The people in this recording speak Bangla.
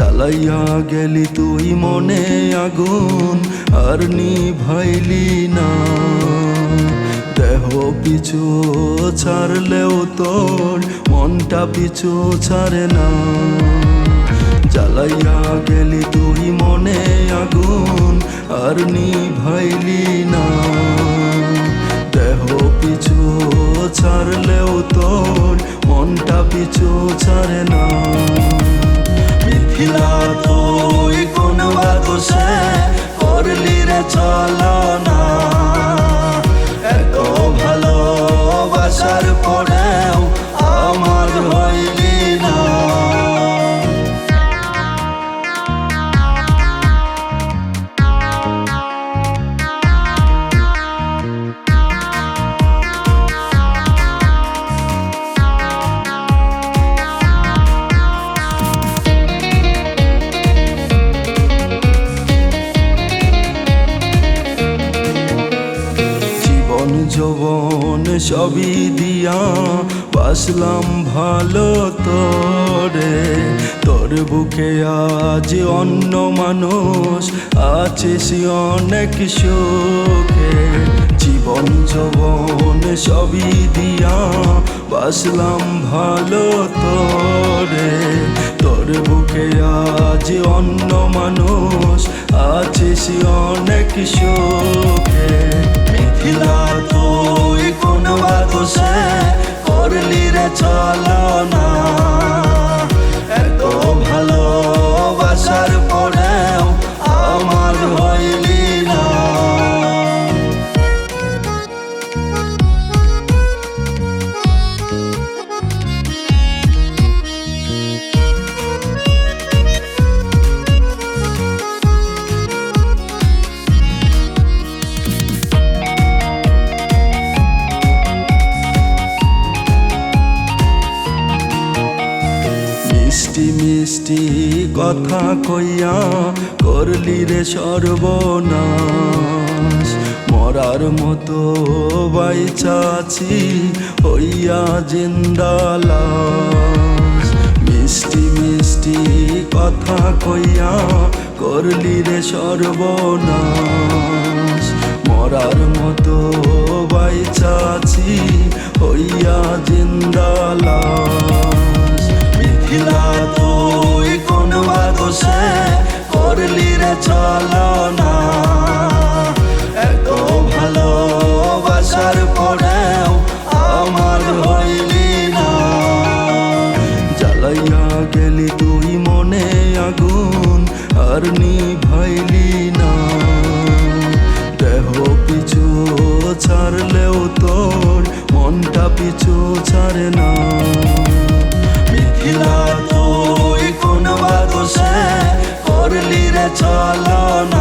জ্বালাইয়া গেলি তুই মনে আগুন, আর নিভাইলি না। দেহ পিছু ছাড়লেও তোর, মনটা পিছু ছাড়ে না। জ্বালাইয়া গেলি তুই মনে আগুন, আর নিভাইলি না। দেহ পিছু ছাড়লেও তোর, মনটা পিছু ছাড়ে না। বাদশে করলি রে চলনা এত যৌবন সবই দিয়া বাসলাম ভালো তোরে। তোর বুকে আজ অন্য মানুষ আছে সে অনেক শোকে জীবন যৌবন সবই দিয়া বাসলাম ভালো তোরে। তোর বুকে আজ অন্য মানুষ আছে সে অনেক শোকে মিথিলা তুই সে করলি রে চলনা মিষ্টি মিষ্টি কথা কইয়া করলি রে সর্বনাশ। মরার মতো বাই বাইচাছি হইয়া জিন্দালাস মিষ্টি মিষ্টি কথা কইয়া করলি রে সর্বনাশ। মরার মতো বাই বাইচাছি হইয়া জিন্দালাস মিথিলা তুই কোন বাদশে করলি রে চলনা। এত ভালোবাসার পরেও আমার হইলি না। জ্বালাইয়া গেলি তুই মনে আগুন, আর নিভাইলি না। দেহ পিছু ছাড়লেও তোর মনটা পিছু ছাড়ে না। মিথিলা তুই কোন বাদশে করলি রে চলনা।